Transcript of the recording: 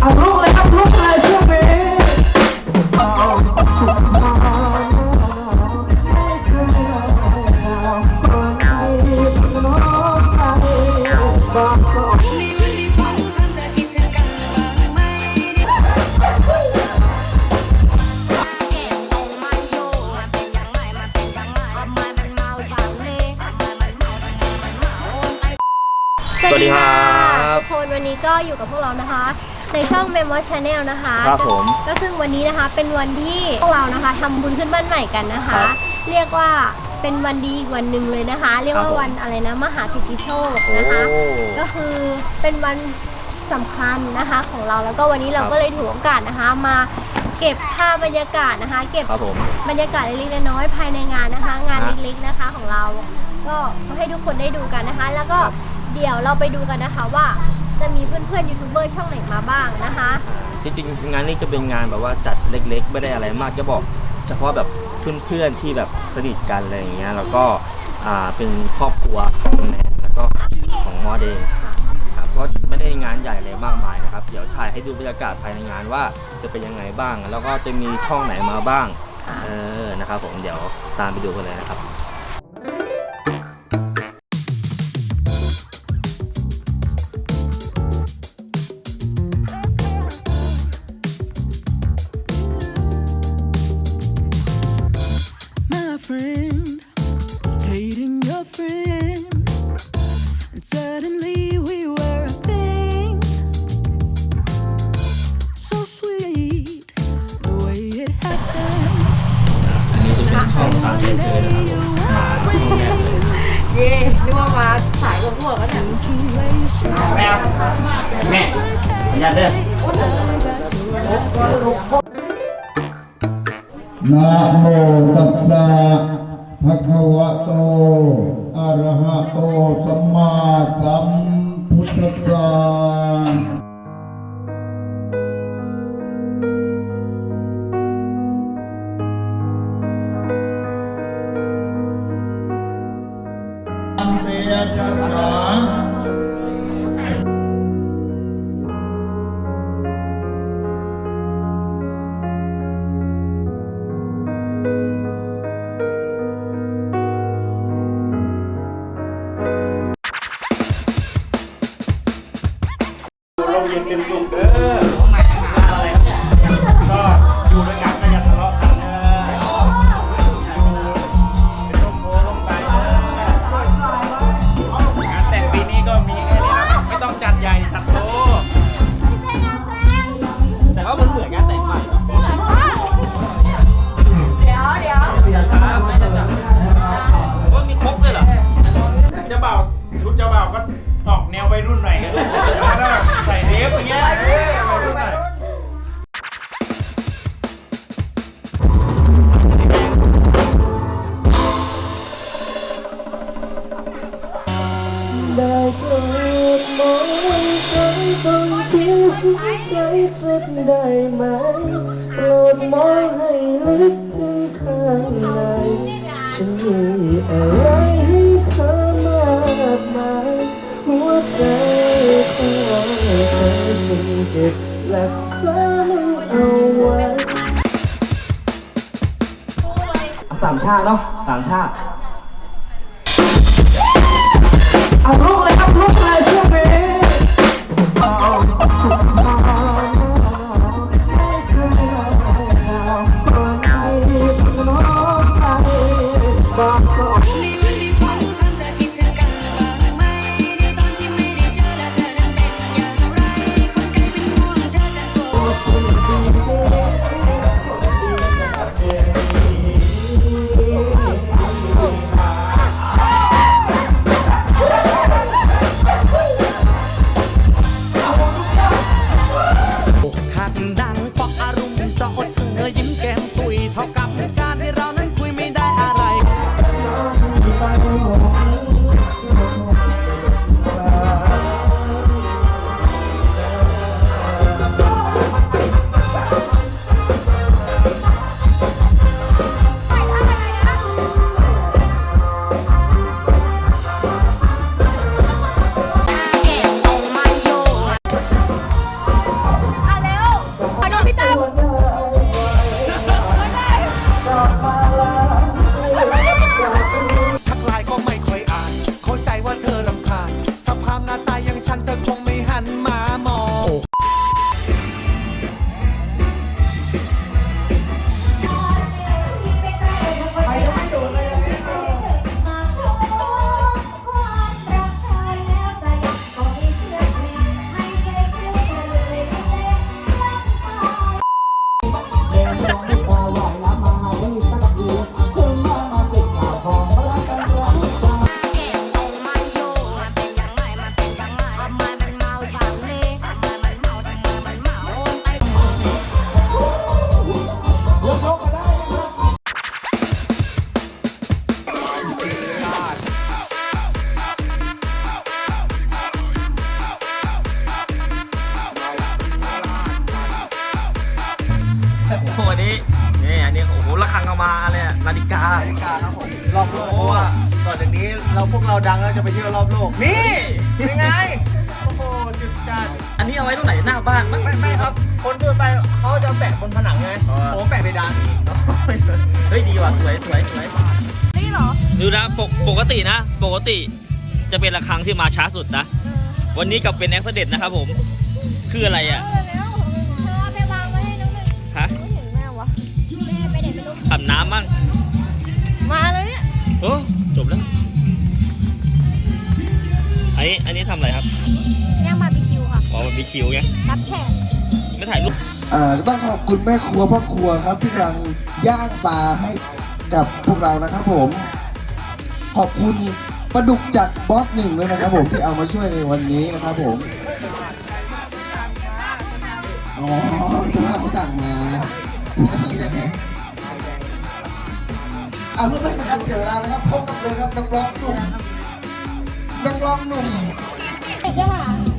เอาลุกเลยครับลุกเลยช่วงนี้สวัสดีครับ ทุกคนวันนี้ก็อยู่กับพวกเรานะคะ ในช่อง Memo Channel นะคะครับผม ก็ซึ่งวันนี้นะคะเป็นวันที่พวกเรานะคะทำบุญขึ้นบ้านใหม่กันนะคะครับเรียกว่าเป็นวันดีอีกวันหนึ่งเลยนะคะ เรียกว่าครับผมวันอะไรนะมหาสิทธิโชคนะคะ โอ้ ก็คือเป็นวันสำคัญนะคะของเราแล้วก็วันนี้เราครับก็เลยถือโอกาสนะคะ มาเก็บภาพบรรยากาศนะคะ เก็บ ครับผม บรรยากาศเล็กๆน้อยๆภายในงานนะคะ งานฮะเล็กๆนะคะของเรา ก็ให้ทุกคนได้ดูกันนะคะ แล้วก็ครับเดี๋ยวเราไปดูกันนะคะว่า จะมีเพื่อนๆยูทูบเบอร์ช่องไหนมาบ้างนะคะ จริงๆงานนี้จะเป็นงานแบบว่าจัดเล็ก ๆ ไม่ได้อะไรมากจะบอกเฉพาะแบบเพื่อนๆที่แบบสนิทกันอะไรอย่างเงี้ยแล้วก็อ่าเป็นครอบครัวของแนนแล้วก็ของมอเดย์ครับก็ไม่ได้งานใหญ่อะไรมากมายนะครับ เดี๋ยวถ่ายให้ดูบรรยากาศภายในงานว่าจะเป็นยังไงบ้าง แล้วก็จะมีช่องไหนมาบ้างเออนะครับผมเดี๋ยวตามไปดูกันเลยนะครับ ช่องตามที่เคยนะครับผมมาช่องแรกเลยเย่นึกว่ามาสายกับพวกแล้วเนี่ยแม่แม่อย่าเด้อนะโมตัสสะภะคะวะโต อะระหะโตสัมมาสัมพุทธัสสะอันเตียจัสสะล เย็นเป็นสุขเด้อก็อยู่ด้วยกันก็อย่าทะเลาะกันเด้ออย่าอยู่เป็นร่มโพร่มใสเด้องานแต่งปีนี้ก็มีแค่นี้นะไม่ต้องจัดใหญ่จัดโตแต่ว่ามันเหมือนงานแต่งใหม่เนอะว่ามีครบเลยเหรอเจ้าบ่าวชุดเจ้าบ่าวก็ออกแนววัยรุ่นหน่อยกันแใจจะได้ไหมโปรดมองให้ลึกถึงข้างในฉันมีอะไรให้เธอมากมายหัวใจของเราเธอฉันเก็บรักษามันเอาไว้สามชาติเนาะสามชาติเอาลุกเลยครับลุกเลยช่วงนี้ บ โอ้โหอันนี้นี่อันนี้โอ้โหระฆังเอามาอะไรอะนาฬิกา นาฬิกาครับผมรอบโลกเพราะว่าต่อจากนี้เราพวกเราดังแล้วจะไปเที่ยวรอบโลกนี่ยังไงโอ้โหจุดจัดอันนี้เอาไว้ตรงไหนหน้าบ้านมั้งไม่ไม่ครับ คนทั่วไปเขาจะแปะบนผนังไงผมแปะเพดานเฮ้ยดีว่ะสวยสวยสวยนี่เหรอดูนะปกปกตินะ ปกติจะเป็นระฆังที่มาช้าสุดนะ วันนี้กลับเป็นแอคเดตนะครับผม คืออะไรอะ อันนี้อันนี้ทำอะไรครับย่างบาร์บีคิวค่ะอ๋อมันมีคิวไงรับแขกไม่ถ่ายรูปเอ่อต้องขอบคุณแม่ครัวพ่อครัวครับที่กำลังย่างปลาให้กับพวกเรานะครับผม ขอบคุณปลาดุกจากบอสหนึ่งด้วยนะครับผมที่เอามาช่วยในวันนี้นะครับผมอ๋อที่ว่าเขาสั่งมาเอาเพื่อไม่เป็นการเสียเวลานะครับพบกับเลยครับนักร้องหนุ่ม นักร้องหนุ่มเด็กค่ะ